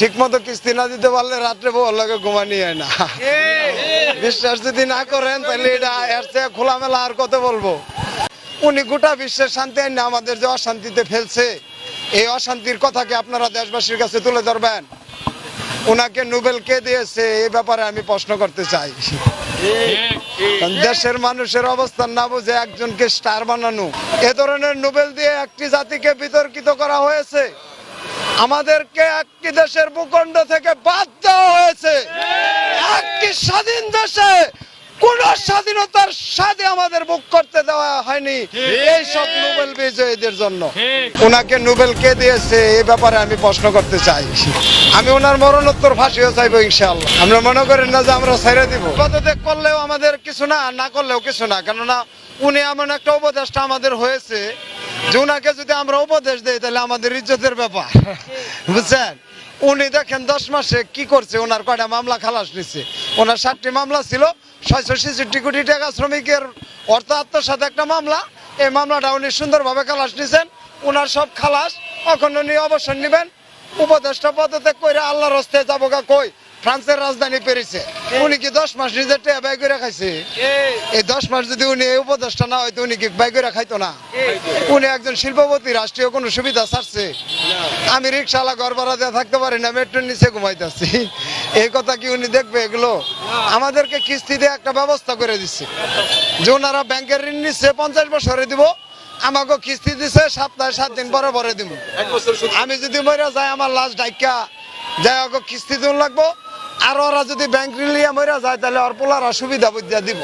ঠিক মতো কিস্তি না দিতে পারলে রাত্রে বউ লাগে ঘুমানি হয় না। বিশ্বাস যদি না করেন তাহলে এটা এর চেয়ে খোলামেলা আর কত বলব? উনি গোটা বিশ্বের শান্তি আইন আমাদের যে অশান্তিতে ফেলছে, এই অশান্তির কথাকে আপনারা দেশবাসীর কাছে তুলে ধরবেন। ওনাকে নোবেল কে দিয়েছে এই ব্যাপারে আমি প্রশ্ন করতে চাই। দেশের মানুষের অবস্থান না বুঝে একজনকে স্টার বানানো, এ ধরনের নোবেল দিয়ে একটি জাতিকে বিতর্কিত করা হয়েছে। আমাদেরকে একটি দেশের ভূখণ্ড থেকে বাদ দেওয়া হয়েছে। একটি স্বাধীন দেশে কোন স্বাধীনতার স্বাদে আমাদের বুক করতে দেওয়া হয়নি। এই সব নোবেল বিজয়ীদের জন্য। ওনাকে নোবেল কে দিয়েছে এই ব্যাপারে আমি প্রশ্ন করতে চাই। আমি ওনার মরণোত্তর ফাঁসিও চাইব ইনশাআল্লাহ। আমরা মনে করেন না যে আমরা ছেড়ে দিব। পদত্যাগ করলেও আমাদের কিছু না না করলেও কিছু না। কেননা উনি এমন একটা উপদেষ্টা আমাদের হয়েছে যে উনাকে যদি আমরা উপদেশ দেই, তাহলে আমাদের ইজ্জতের ব্যাপার। বুঝছেন? উনি দেখেন দশ মাসে কি করছে, ওনার কয়টা মামলা খালাস নিচ্ছে ওনার ষাটটি মামলা ছিল, ছয়শো ছেষট্টি কোটি টাকা শ্রমিকের অর্থ আত্মসাত একটা মামলা। এই মামলাটা উনি সুন্দরভাবে খালাস নিছেন। ওনার সব খালাস এখন উনি অবসর নেবেন। উপদেষ্টা পদত্যাগ করে আল্লাহর রস্তে যাব কই? ফ্রান্সের রাজধানী পেরিছে উনি কি দশ মাস নিজের টেয়া ব্যয় করে খাইছে? এই দশ মাস যদি উনি এই উপদেষ্টা না হয়তো উনি কি ব্যয় করে খাইতো না? উনি একজন শিল্পপতি রাষ্ট্রীয় কোনো সুবিধা ছাড়ছে? আমি রিক্সাওয়ালা ঘর ভাড়া দিয়ে থাকতে পারি না মেট্রোর নিচে ঘুমাইতেছি। এই কথা কি উনি দেখবে এগুলো? আমাদেরকে কিস্তি দিয়ে একটা ব্যবস্থা করে দিচ্ছে যে ওনারা ব্যাংকের ঋণ নিচ্ছে পঞ্চাশ বছরে দিব আমাকে কিস্তি দিছে সপ্তাহে সাত দিন পরে পরে দিব। আমি যদি মরে যাই আমার লাশ ডাইকা যাই কিস্তি দিন লাগবো। আর ওরা যদি ব্যাংক রিলিয়া লিয়া মরে যায় তাহলে ওর পোলারা সুবিধা দিব।